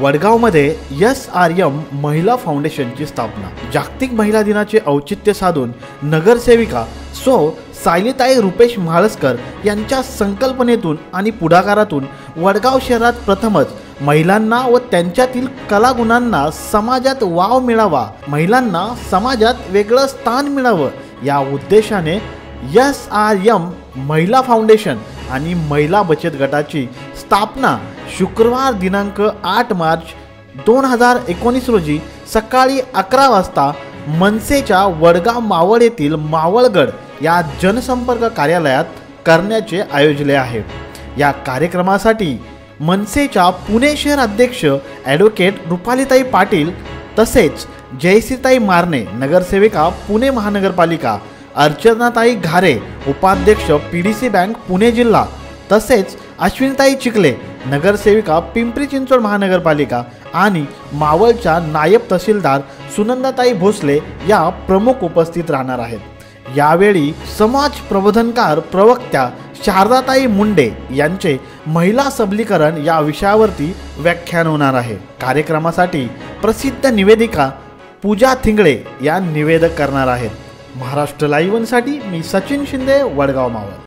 वडगावमध्ये S R M महिला फाउंडेशनची स्थापना. जागतिक महिला दिनाचे औचित्य साधून नगरसेविका सो सायलीताई रुपेश म्हाळसकर यांच्या संकल्पनेतून आणि पुढाकारातून वडगाव शहरात प्रथमच महिलांना व त्यांच्यातील कलागुणांना समाजात वाव मिळावा महिलांना समाजात वेगळं स्थान मिळावं या उद्देशाने एस आर एम महिला फाउंडेशन आणि महिला बचत गटाची स्थापना शुक्रवार दिनांक आठ मार्च दोन हजार एकोणीस रोजी सकाळी अकरा वाजता मनसेच्या वडगाव मावळ येथील मावळगड या जनसंपर्क कार्यालयात करण्याचे आयोजले आहे. या कार्यक्रमासाठी मनसेच्या पुणे शहर अध्यक्ष ॲडव्होकेट रुपालीताई पाटील तसेच जयश्रीताई मारणे नगरसेविका पुणे महानगरपालिका अर्चनाताई घारे उपाध्यक्ष P D C bank Pune जिल्हा तसेच अश्विनीताई चिखले नगरसेविका पिंपरी चिंचवड महानगरपालिका आणि मावळच्या नायब तहसीलदार सुनंदाताई भोसले या प्रमुख उपस्थित राहणार आहेत. यावेळी समाज प्रबोधनकार प्रवक्त्या शारदाताई मुंडे यांचे महिला सबलीकरण या विषयावरती व्याख्यान होणार आहे. कार्यक्रमासाठी प्रसिद्ध निवेदिका पूजा थिंगळे या निवेदक करणार आहेत. महाराष्ट्र लाईव्हनसाठी मी सचिन शिंदे वडगाव मावळ.